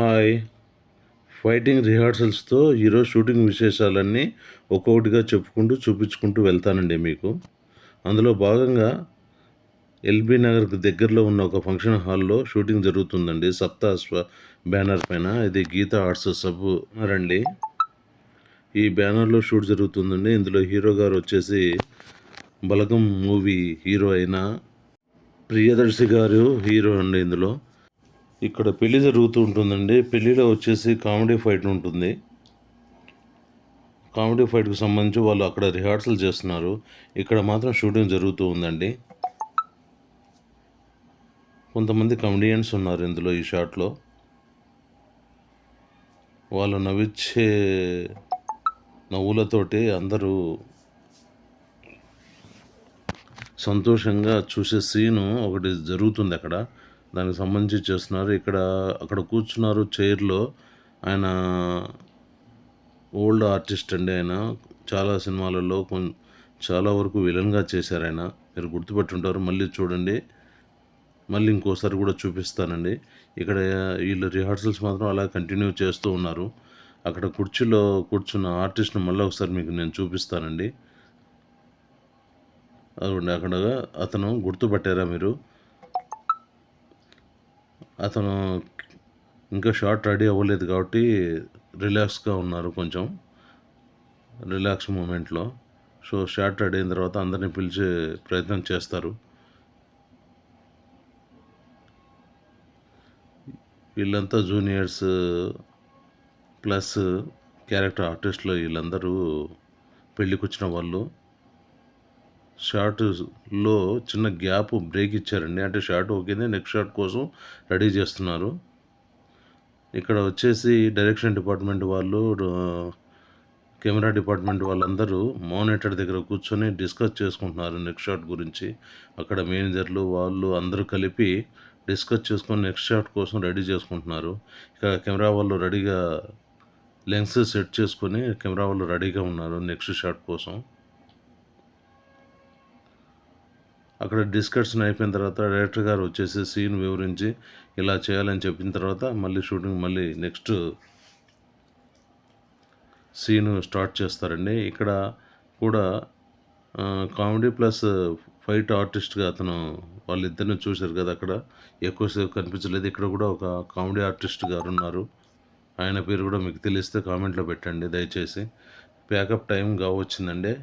Hi. Fighting రిహార్సల్స్తో ఈరోజు shooting విశేషాలన్నీ ఒక్కొక్కటిగా చెప్పుకుంటూ చూపించుకుంటూ వెళ్తానండి మీకు. అందులో భాగంగా ఎల్బీ నగర్కి దగ్గరలో ఉన్న ఒక ఫంక్షన్ హాల్లో షూటింగ్ జరుగుతుందండి. సప్తాశ్వ బ్యానర్ పైన. ఇది గీతా ఆర్ట్స్ సబ్ రండి. ఈ బ్యానర్లో షూట్ జరుగుతుందండి. ఇందులో హీరో గారు వచ్చేసి బలగం మూవీ హీరో అయిన ప్రియదర్శి గారు హీరో అండి ఇందులో. ఇక్కడ పెళ్ళి జరుగుతూ ఉంటుందండి. పెళ్ళిలో వచ్చేసి కామెడీ ఫైట్ ఉంటుంది. కామెడీ ఫైట్కి సంబంధించి వాళ్ళు అక్కడ రిహార్సల్ చేస్తున్నారు. ఇక్కడ మాత్రం షూటింగ్ జరుగుతూ ఉందండి. కొంతమంది కమెడియన్స్ ఉన్నారు ఇందులో ఈ షాట్లో. వాళ్ళు నవ్విచ్చే నవ్వులతోటి అందరూ సంతోషంగా చూసే సీను ఒకటి జరుగుతుంది అక్కడ. దానికి సంబంధించి చేస్తున్నారు. ఇక్కడ అక్కడ కూర్చున్నారు చైర్లో. ఆయన ఓల్డ్ ఆర్టిస్ట్ అండి ఆయన. చాలా సినిమాలలో కొన్ చాలా వరకు విలన్గా చేశారు ఆయన. మీరు గుర్తుపెట్టుంటారు. మళ్ళీ చూడండి. మళ్ళీ ఇంకోసారి కూడా చూపిస్తానండి. ఇక్కడ వీళ్ళు రిహార్సల్స్ మాత్రం అలా కంటిన్యూ చేస్తూ ఉన్నారు. అక్కడ కుర్చీలో కూర్చున్న ఆర్టిస్ట్ని మళ్ళీ ఒకసారి మీకు నేను చూపిస్తానండి. అదండి అక్కడ అతను గుర్తుపట్టారా మీరు? అతను ఇంకా షార్ట్ రెడీ అవ్వలేదు కాబట్టి రిలాక్స్గా ఉన్నారు కొంచెం. రిలాక్స్ మూమెంట్లో. సో షార్ట్ రెడీ అయిన తర్వాత అందరినీ పిలిచే ప్రయత్నం చేస్తారు. వీళ్ళంతా జూనియర్స్ ప్లస్ క్యారెక్టర్ ఆర్టిస్టులు వీళ్ళందరూ పెళ్ళికొచ్చిన వాళ్ళు. షార్ట్లో చిన్న గ్యాప్ బ్రేక్ ఇచ్చారండి. అంటే షార్ట్ ఓకేనే నెక్స్ట్ షార్ట్ కోసం రెడీ చేస్తున్నారు. ఇక్కడ వచ్చేసి డైరెక్షన్ డిపార్ట్మెంట్ వాళ్ళు కెమెరా డిపార్ట్మెంట్ వాళ్ళందరూ మానిటర్ దగ్గర కూర్చొని డిస్కస్ చేసుకుంటున్నారు నెక్స్ట్ షాట్ గురించి. అక్కడ మేనేజర్లు వాళ్ళు అందరూ కలిపి డిస్కస్ చేసుకొని నెక్స్ట్ షాట్ కోసం రెడీ చేసుకుంటున్నారు. ఇక్కడ కెమెరా వాళ్ళు రెడీగా లెన్స్ సెట్ చేసుకొని కెమెరా వాళ్ళు రెడీగా ఉన్నారు నెక్స్ట్ షాట్ కోసం. అక్కడ డిస్కషన్ అయిపోయిన తర్వాత డైరెక్టర్ గారు వచ్చేసి సీన్ వివరించి ఇలా చేయాలని చెప్పిన తర్వాత మళ్ళీ షూటింగ్ మళ్ళీ నెక్స్ట్ సీన్ స్టార్ట్ చేస్తారండి. ఇక్కడ కూడా కామెడీ ప్లస్ ఫైట్ ఆర్టిస్ట్గా అతను వాళ్ళిద్దరిని చూశారు కదా అక్కడ. ఎక్కువసేపు కనిపించలేదు. ఇక్కడ కూడా ఒక కామెడీ ఆర్టిస్ట్ గారు ఉన్నారు. ఆయన పేరు కూడా మీకు తెలిస్తే కామెంట్లో పెట్టండి దయచేసి. ప్యాకప్ టైం కావచ్చిందండి.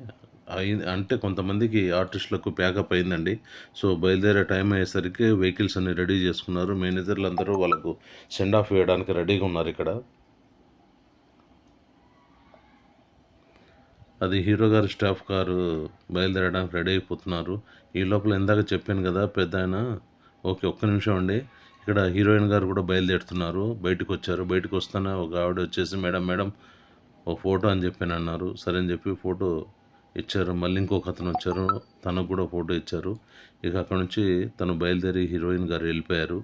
అంటే కొంతమందికి ఆర్టిస్టులకు ప్యాకప్ అయిందండి. సో బయలుదేరే టైం అయ్యేసరికి వెహికల్స్ అన్ని రెడీ చేసుకున్నారు. మేనేజర్లు అందరూ వాళ్ళకు సెండ్ ఆఫ్ వేయడానికి రెడీగా ఉన్నారు ఇక్కడ. అది హీరో గారి స్టాఫ్ కారు బయలుదేరడానికి రెడీ అయిపోతున్నారు. ఈ లోపల ఇందాక చెప్పాను కదా పెద్ద ఆయన. ఓకే ఒక్క నిమిషం అండి. ఇక్కడ హీరోయిన్ గారు కూడా బయలుదేరుతున్నారు. బయటకు వచ్చారు. బయటకు వస్తానే ఒక ఆవిడ వచ్చేసి మేడం మేడం ఓ ఫోటో అని చెప్పాను అన్నారు సరే అని చెప్పి ఫోటో ఇచ్చారు. మళ్ళీ ఇంకొక అతను వచ్చారు. తనకు కూడా ఫోటో ఇచ్చారు. ఇక అక్కడ నుంచి తను బయలుదేరి హీరోయిన్ గారు వెళ్ళిపోయారు.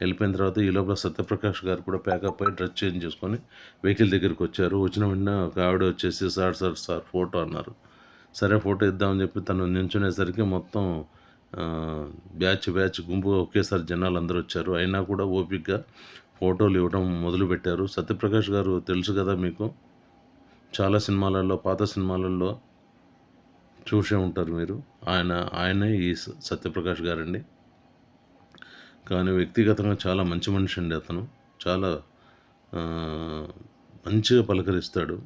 వెళ్ళిపోయిన తర్వాత ఈ లోపల సత్యప్రకాష్ గారు కూడా ప్యాకప్ అయ్యి డ్రెస్ చేంజ్ చేసుకొని వెహికల్ దగ్గరికి వచ్చారు. వచ్చిన వెంటనే ఒక ఆవిడ వచ్చేసి సార్ సార్ సార్ ఫోటో అన్నారు. సరే ఫోటో ఇద్దామని చెప్పి తను నించునేసరికి మొత్తం బ్యాచ్ బ్యాచ్ గుంపు ఒకేసారి జనాలు అందరూ వచ్చారు. అయినా కూడా ఓపిక్గా ఫోటోలు ఇవ్వడం మొదలుపెట్టారు. సత్యప్రకాష్ గారు తెలుసు కదా మీకు. చాలా సినిమాలలో పాత సినిమాలలో చూసే ఉంటారు మీరు. ఆయన ఆయనే ఈ సత్యప్రకాష్ గారండి. కానీ వ్యక్తిగతంగా చాలా మంచి మనిషి అండి అతను. చాలా మంచిగా పలకరిస్తాడు.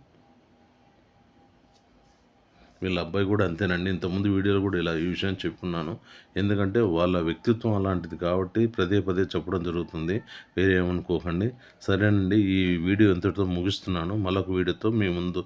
వీళ్ళ అబ్బాయి కూడా అంతేనండి. ఇంతకుముందు వీడియోలో కూడా ఇలా ఈ విషయం చెప్పున్నాను. ఎందుకంటే వాళ్ళ వ్యక్తిత్వం అలాంటిది కాబట్టి పదే పదే చెప్పడం జరుగుతుంది. వేరే ఏమనుకోకండి. సరేనండి ఈ వీడియో ఎంతటితో ముగిస్తున్నాను. మరొక వీడియోతో మీ ముందు